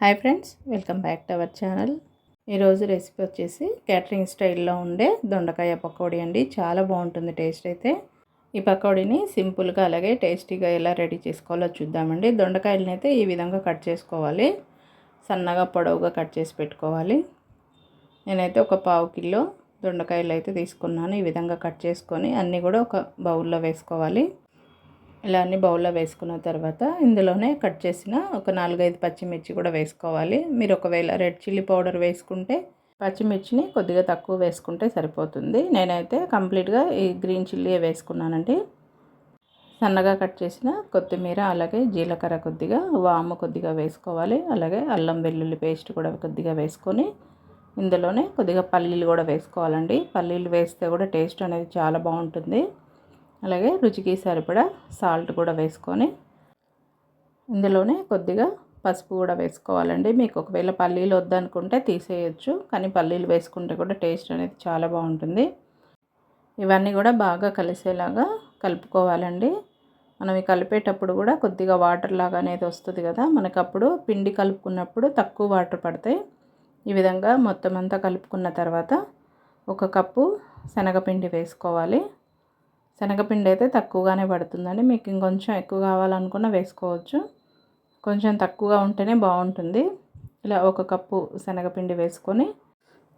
Hi friends welcome back to our channel. ఈరోజు recipe వచ్చేసి catering స్టైల్లో ఉండే దొండకాయ పకోడీ అండి. చాలా బాగుంటుంది టేస్ట్ అయితే. ఈ పకోడీని సింపుల్గా అలాగే టేస్టీగా ఎలా రెడీ చేసుకోవాలో చూద్దామండి. దొండకాయలని అయితే ఈ విధంగా కట్ చేసుకోవాలి. సన్నగా పొడవుగా కట్ చేసి పెట్టుకోవాలి. నేనైతే ఒక పావు కిలో దొండకాయలు అయితే తీసుకున్నాను. ఈ విధంగా కట్ చేసుకొని అన్నీ కూడా ఒక బౌల్లో వేసుకోవాలి. ఇలా అన్ని బౌల్లో వేసుకున్న తర్వాత ఇందులోనే కట్ చేసిన ఒక నాలుగైదు పచ్చిమిర్చి కూడా వేసుకోవాలి. మీరు ఒకవేళ రెడ్ చిల్లీ పౌడర్ వేసుకుంటే పచ్చిమిర్చిని కొద్దిగా తక్కువ వేసుకుంటే సరిపోతుంది. నేనైతే కంప్లీట్గా ఈ గ్రీన్ చిల్లీ వేసుకున్నానండి. సన్నగా కట్ చేసిన కొత్తిమీర అలాగే జీలకర్ర కొద్దిగా వాము కొద్దిగా వేసుకోవాలి. అలాగే అల్లం వెల్లుల్లి పేస్ట్ కూడా కొద్దిగా వేసుకొని ఇందులోనే కొద్దిగా పల్లీలు కూడా వేసుకోవాలండి. పల్లీలు వేస్తే కూడా టేస్ట్ అనేది చాలా బాగుంటుంది. అలాగే రుచికి సరిపడా సాల్ట్ కూడా వేసుకొని ఇందులోనే కొద్దిగా పసుపు కూడా వేసుకోవాలండి. మీకు ఒకవేళ పల్లీలు వద్దనుకుంటే తీసేయచ్చు కానీ పల్లీలు వేసుకుంటే కూడా టేస్ట్ అనేది చాలా బాగుంటుంది. ఇవన్నీ కూడా బాగా కలిసేలాగా కలుపుకోవాలండి. మనం కలిపేటప్పుడు కూడా కొద్దిగా వాటర్ లాగా అనేది వస్తుంది కదా మనకు అప్పుడు పిండి కలుపుకున్నప్పుడు తక్కువ వాటర్ పడతాయి. ఈ విధంగా మొత్తం అంతా కలుపుకున్న తర్వాత ఒక కప్పు శనగపిండి వేసుకోవాలి. శనగపిండి అయితే తక్కువగానే పడుతుందండి. మీకు ఇంకొంచెం ఎక్కువ కావాలనుకున్న వేసుకోవచ్చు. కొంచెం తక్కువగా ఉంటేనే బాగుంటుంది. ఇలా ఒక కప్పు శనగపిండి వేసుకొని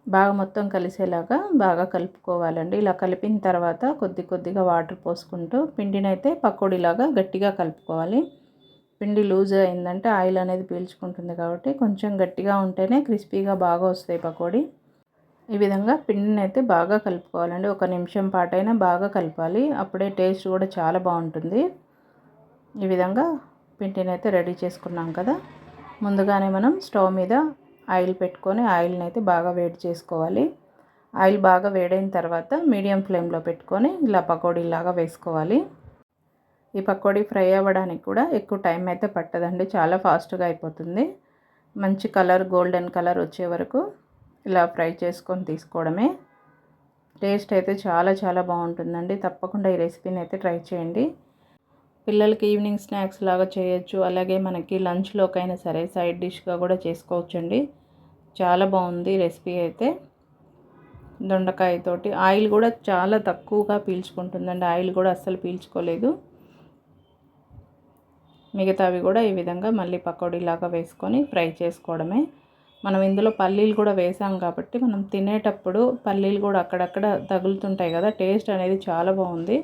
బాగా మొత్తం కలిసేలాగా బాగా కలుపుకోవాలండి. ఇలా కలిపిన తర్వాత కొద్ది కొద్దిగా వాటర్ పోసుకుంటూ పిండిని అయితే పకోడీలాగా గట్టిగా కలుపుకోవాలి. పిండి లూజ్ అయిందంటే ఆయిల్ అనేది పీల్చుకుంటుంది కాబట్టి కొంచెం గట్టిగా ఉంటేనే క్రిస్పీగా బాగా వస్తాయి పకోడీ. ఈ విధంగా పిండిని అయితే బాగా కలుపుకోవాలండి. ఒక నిమిషం పాటైనా బాగా కలపాలి. అప్పుడే టేస్ట్ కూడా చాలా బాగుంటుంది. ఈ విధంగా పిండిని అయితే రెడీ చేసుకున్నాం కదా. ముందుగానే మనం స్టవ్ మీద ఆయిల్ పెట్టుకొని ఆయిల్ని అయితే బాగా వేడి చేసుకోవాలి. ఆయిల్ బాగా వేడైన తర్వాత మీడియం ఫ్లేమ్లో పెట్టుకొని ఇలా పకోడీలాగా వేసుకోవాలి. ఈ పకోడీ ఫ్రై అవ్వడానికి కూడా ఎక్కువ టైం అయితే పట్టదండి. చాలా ఫాస్ట్గా అయిపోతుంది. మంచి కలర్ గోల్డెన్ కలర్ వచ్చే వరకు ఇలా ఫ్రై చేసుకొని తీసుకోవడమే. టేస్ట్ అయితే చాలా చాలా బాగుంటుందండి. తప్పకుండా ఈ రెసిపీని అయితే ట్రై చేయండి. పిల్లలకి ఈవినింగ్ స్నాక్స్ లాగా చేయొచ్చు. అలాగే మనకి లంచ్లోకైనా సరే సైడ్ డిష్గా కూడా చేసుకోవచ్చండి. చాలా బాగుంది రెసిపీ అయితే. దొండకాయతోటి ఆయిల్ కూడా చాలా తక్కువగా పీల్చుకుంటుందండి. ఆయిల్ కూడా అస్సలు పీల్చుకోలేదు. మిగతావి కూడా ఈ విధంగా మళ్ళీ పకోడీలాగా వేసుకొని ఫ్రై చేసుకోవడమే. మనం ఇందులో పల్లీలు కూడా వేసాం కాబట్టి మనం తినేటప్పుడు పల్లీలు కూడా అక్కడక్కడ తగులుతుంటాయి కదా టేస్ట్ అనేది చాలా బాగుంది.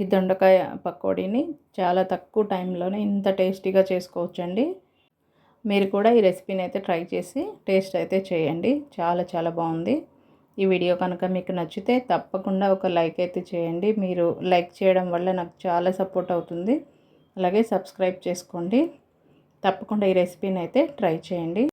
ఈ దొండకాయ పకోడీని చాలా తక్కువ టైంలోనే ఇంత టేస్టీగా చేసుకోవచ్చండి. మీరు కూడా ఈ రెసిపీని అయితే ట్రై చేసి టేస్ట్ అయితే చేయండి చాలా చాలా బాగుంది. ఈ వీడియో కనుక మీకు నచ్చితే తప్పకుండా ఒక లైక్ అయితే చేయండి. మీరు లైక్ చేయడం వల్ల నాకు చాలా సపోర్ట్ అవుతుంది. అలాగే సబ్స్క్రైబ్ చేసుకోండి. తప్పకుండా ఈ రెసిపీని అయితే ట్రై చేయండి.